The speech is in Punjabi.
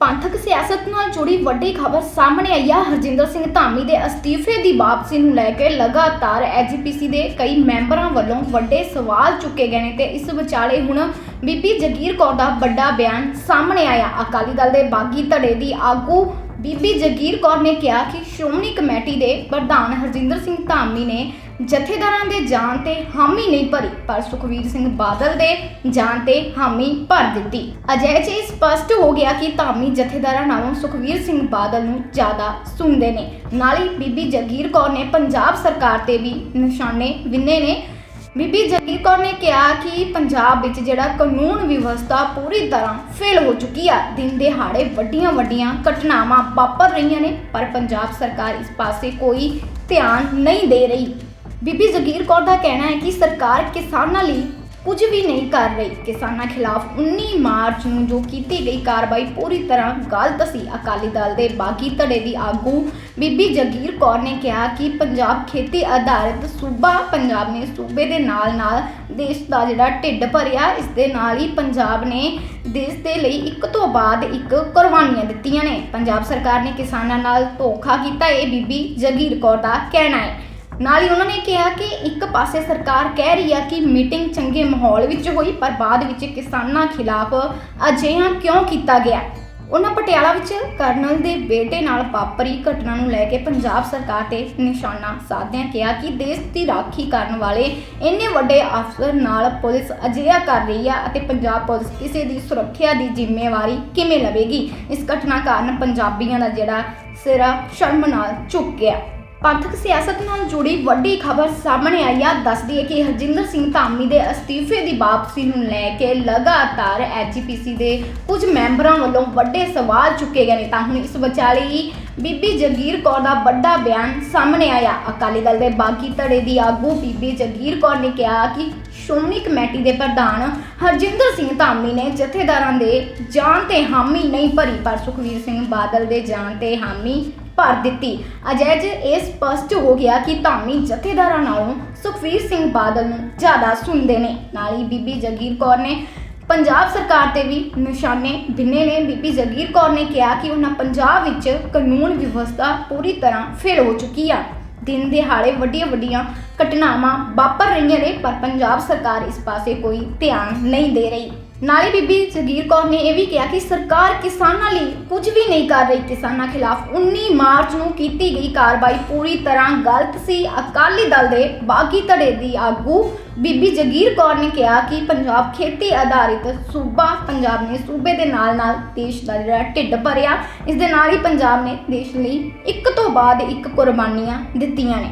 ਪੰਥਕ ਸਿਆਸਤ ਨਾਲ ਜੁੜੀ ਵੱਡੀ ਖਬਰ ਸਾਹਮਣੇ ਆਈ ਆ। ਹਰਜਿੰਦਰ ਸਿੰਘ ਧਾਮੀ ਦੇ ਅਸਤੀਫੇ ਦੀ ਵਾਪਸੀ ਨੂੰ ਲੈ ਕੇ ਲਗਾਤਾਰ ਐਜੀਪੀਸੀ ਦੇ ਕਈ ਮੈਂਬਰਾਂ ਵੱਲੋਂ ਵੱਡੇ ਸਵਾਲ ਚੁੱਕੇ ਗਏ ਨੇ ਤੇ ਇਸ ਵਿਚਾਲੇ ਹੁਣ ਬੀਬੀ ਜਗੀਰ ਕੌਰ ਦਾ ਵੱਡਾ ਬਿਆਨ ਸਾਹਮਣੇ ਆਇਆ। ਅਕਾਲੀ ਦਲ ਦੇ ਬਾਗੀ ਧੜੇ ਦੀ ਆਗੂ ਬੀਬੀ ਜਗੀਰ ਕੌਰ ਨੇ ਕਿਹਾ ਕਿ ਸ਼੍ਰੋਮਣੀ ਕਮੇਟੀ ਦੇ ਪ੍ਰਧਾਨ ਹਰਜਿੰਦਰ ਸਿੰਘ ਧਾਮੀ ਨੇ ਜਥੇਦਾਰਾਂ ਦੇ ਜਾਣ ਤੇ ਹਾਮੀ ਨਹੀਂ ਭਰੀ, ਪਰ ਸੁਖਵੀਰ ਸਿੰਘ ਬਾਦਲ ਦੇ ਜਾਣ ਤੇ ਹਾਮੀ ਭਰ ਦਿੱਤੀ। ਅਜਿਹੇ 'ਚ ਇਹ ਸਪਸ਼ਟ ਹੋ ਗਿਆ ਕਿ ਧਾਮੀ ਜਥੇਦਾਰਾਂ ਨਾਲੋਂ ਸੁਖਵੀਰ ਸਿੰਘ ਬਾਦਲ ਨੂੰ ਜ਼ਿਆਦਾ ਸੁਣਦੇ ਨੇ। ਨਾਲ ਹੀ ਬੀਬੀ ਜਗੀਰ ਕੌਰ ਨੇ ਪੰਜਾਬ ਸਰਕਾਰ ਤੇ ਵੀ ਨਿਸ਼ਾਨੇ ਵਿੰਨੇ ਨੇ। ਬੀਬੀ ਜਗੀਰ ਕੌਰ ਨੇ ਕਿਹਾ ਕਿ ਪੰਜਾਬ ਵਿੱਚ ਜਿਹੜਾ ਕਾਨੂੰਨ ਵਿਵਸਥਾ ਪੂਰੀ ਤਰ੍ਹਾਂ ਫੇਲ ਹੋ ਚੁੱਕੀ ਆ, ਦਿਨ ਦਿਹਾੜੇ ਵੱਡੀਆਂ ਵੱਡੀਆਂ ਘਟਨਾਵਾਂ ਵਾਪਰ ਰਹੀਆਂ ਨੇ, ਪਰ ਪੰਜਾਬ ਸਰਕਾਰ ਇਸ ਪਾਸੇ ਕੋਈ ਧਿਆਨ ਨਹੀਂ ਦੇ ਰਹੀ। ਬੀਬੀ ਜਗੀਰ ਕੌਰ ਦਾ ਕਹਿਣਾ ਹੈ ਕਿ ਸਰਕਾਰ ਕਿਸਾਨਾਂ ਲਈ ਕੁਝ ਵੀ ਨਹੀਂ ਕਰ ਰਹੀ। ਕਿਸਾਨਾਂ ਖਿਲਾਫ 19 ਮਾਰਚ ਨੂੰ ਜੋ ਕੀਤੀ ਗਈ ਕਾਰਵਾਈ ਪੂਰੀ ਤਰ੍ਹਾਂ ਗਲਤ ਸੀ। ਅਕਾਲੀ ਦਲ ਦੇ ਬਾਗੀ ਧੜੇ ਦੀ ਆਗੂ ਬੀਬੀ ਜਗੀਰ ਕੌਰ ਨੇ ਕਿਹਾ ਕਿ ਪੰਜਾਬ ਖੇਤੀ ਆਧਾਰਿਤ ਸੂਬਾ ਪੰਜਾਬ ਨੇ ਸੂਬੇ ਦੇ ਨਾਲ-ਨਾਲ ਦੇਸ਼ ਦਾ ਜਿਹੜਾ ਢਿੱਡ ਭਰਿਆ, ਇਸ ਦੇ ਨਾਲ ਹੀ ਪੰਜਾਬ ਨੇ ਦੇਸ਼ ਦੇ ਲਈ ਇੱਕ ਤੋਂ ਬਾਅਦ ਇੱਕ ਕੁਰਬਾਨੀਆਂ ਦਿੱਤੀਆਂ ਨੇ। ਪੰਜਾਬ ਸਰਕਾਰ ਨੇ ਕਿਸਾਨਾਂ ਨਾਲ ਧੋਖਾ ਕੀਤਾ, ਇਹ ਬੀਬੀ ਜਗੀਰ ਕੌਰ ਦਾ ਕਹਿਣਾ ਹੈ। ਨਾਲ ਹੀ ਉਹਨਾਂ ਨੇ ਕਿਹਾ ਕਿ ਇੱਕ ਪਾਸੇ ਸਰਕਾਰ ਕਹਿ ਰਹੀ ਆ ਕਿ ਮੀਟਿੰਗ ਚੰਗੇ ਮਾਹੌਲ ਵਿੱਚ ਹੋਈ, ਪਰ ਬਾਅਦ ਵਿੱਚ ਕਿਸਾਨਾਂ ਖਿਲਾਫ ਅਜਿਹਾ ਕਿਉਂ ਕੀਤਾ ਗਿਆ? ਉਹਨਾਂ ਪਟਿਆਲਾ ਵਿੱਚ ਕਰਨਲ ਦੇ ਬੇਟੇ ਨਾਲ ਵਾਪਰੀ ਘਟਨਾ ਨੂੰ ਲੈ ਕੇ ਪੰਜਾਬ ਸਰਕਾਰ ਤੇ ਨਿਸ਼ਾਨਾ ਸਾਧਦਿਆਂ ਕਿਹਾ ਕਿ ਦੇਸ਼ ਦੀ ਰਾਖੀ ਕਰਨ ਵਾਲੇ ਇੰਨੇ ਵੱਡੇ ਅਫਸਰ ਨਾਲ ਪੁਲਿਸ ਅਜਿਹਾ ਕਰ ਰਹੀ ਆ ਅਤੇ ਪੰਜਾਬ ਪੁਲਿਸ ਕਿਸੇ ਦੀ ਸੁਰੱਖਿਆ ਦੀ ਜ਼ਿੰਮੇਵਾਰੀ ਕਿਵੇਂ ਲਵੇਗੀ? ਇਸ ਘਟਨਾ ਕਾਰਨ ਪੰਜਾਬੀਆਂ ਦਾ ਜਿਹੜਾ ਸਿਰਾ ਸ਼ਰਮ ਨਾਲ ਝੁੱਕ ਗਿਆ। ਪੰਥਕ ਸਿਆਸਤ ਨਾਲ ਜੁੜੀ ਵੱਡੀ ਖਬਰ ਸਾਹਮਣੇ ਆਈ ਆ, ਦੱਸਦੀ ਹੈ ਕਿ ਹਰਜਿੰਦਰ ਸਿੰਘ ਧਾਮੀ ਦੇ ਅਸਤੀਫੇ ਦੀ ਵਾਪਸੀ ਨੂੰ ਲੈ ਕੇ ਲਗਾਤਾਰ ਐਜੀਪੀਸੀ ਦੇ ਕੁਝ ਮੈਂਬਰਾਂ ਵੱਲੋਂ ਵੱਡੇ ਸਵਾਲ ਚੁੱਕੇ ਗਏ ਨੇ। ਤਾਂ ਹੁਣ ਇਸ ਵਿਚਾਲੇ ਹੀ ਬੀਬੀ ਜਗੀਰ ਕੌਰ ਦਾ ਵੱਡਾ ਬਿਆਨ ਸਾਹਮਣੇ ਆਇਆ। ਅਕਾਲੀ ਦਲ ਦੇ ਬਾਗੀ ਧੜੇ ਦੀ ਆਗੂ ਬੀਬੀ ਜਗੀਰ ਕੌਰ ਨੇ ਕਿਹਾ ਕਿ ਸ਼੍ਰੋਮਣੀ ਕਮੇਟੀ ਦੇ ਪ੍ਰਧਾਨ ਹਰਜਿੰਦਰ ਸਿੰਘ ਧਾਮੀ ਨੇ ਜਥੇਦਾਰਾਂ ਦੇ ਜਾਨ ਤੇ ਹਾਮੀ ਨਹੀਂ ਭਰੀ, ਪਰ ਸੁਖਵੀਰ ਸਿੰਘ ਬਾਦਲ ਦੇ ਜਾਨ ਤੇ ਹਾਮੀ ਭਰ ਦਿੱਤੀ। ਅਜਿਹੇ 'ਚ ਇਹ ਸਪਸ਼ਟ ਹੋ ਗਿਆ ਕਿ ਧਾਮੀ ਜਥੇਦਾਰਾਂ ਨਾਲੋਂ ਸੁਖਵੀਰ ਸਿੰਘ ਬਾਦਲ ਨੂੰ ਜ਼ਿਆਦਾ ਸੁਣਦੇ ਨੇ। ਨਾਲ ਹੀ ਬੀਬੀ ਜਗੀਰ ਕੌਰ ਨੇ ਪੰਜਾਬ ਸਰਕਾਰ ਤੇ ਵੀ ਨਿਸ਼ਾਨੇ ਬਿੰਨੇ ਨੇ। ਬੀਬੀ ਜਗੀਰ ਕੌਰ ਨੇ ਕਿਹਾ ਕਿ ਉਹਨਾਂ ਪੰਜਾਬ ਵਿੱਚ ਕਾਨੂੰਨ ਵਿਵਸਥਾ ਪੂਰੀ ਤਰ੍ਹਾਂ ਫੇਲ ਹੋ ਚੁੱਕੀ ਆ। ਦਿਨ ਦਿਹਾੜੇ ਵੱਡੀਆਂ ਵੱਡੀਆਂ ਘਟਨਾਵਾਂ ਵਾਪਰ ਰਹੀਆਂ ਨੇ, ਪਰ ਪੰਜਾਬ ਸਰਕਾਰ ਇਸ ਪਾਸੇ ਕੋਈ ਧਿਆਨ ਨਹੀਂ ਦੇ ਰਹੀ। ਨਾਲੇ ਬੀਬੀ ਜਗੀਰ ਕੌਰ ਨੇ ਇਹ ਵੀ ਕਿਹਾ ਕਿ ਸਰਕਾਰ ਕਿਸਾਨਾਂ ਲਈ ਕੁਝ ਵੀ ਨਹੀਂ ਕਰ ਰਹੀ। ਕਿਸਾਨਾਂ ਖਿਲਾਫ 19 ਮਾਰਚ ਨੂੰ ਕੀਤੀ ਗਈ ਕਾਰਵਾਈ ਪੂਰੀ ਤਰ੍ਹਾਂ ਗਲਤ ਸੀ। ਅਕਾਲੀ ਦਲ ਦੇ ਬਾਗੀ ਧੜੇ ਦੀ ਆਗੂ ਬੀਬੀ ਜਗੀਰ ਕੌਰ ਨੇ ਕਿਹਾ ਕਿ ਪੰਜਾਬ ਖੇਤੀ ਆਧਾਰਿਤ ਸੂਬਾ ਪੰਜਾਬ ਨੇ ਸੂਬੇ ਦੇ ਨਾਲ-ਨਾਲ ਦੇਸ਼ ਦਾ ਜਿਹੜਾ ਢਿੱਡ ਭਰਿਆ। ਇਸ ਦੇ ਨਾਲ ਹੀ ਪੰਜਾਬ ਨੇ ਦੇਸ਼ ਲਈ ਇੱਕ ਤੋਂ ਬਾਅਦ ਇੱਕ ਕੁਰਬਾਨੀਆਂ ਦਿੱਤੀਆਂ ਨੇ।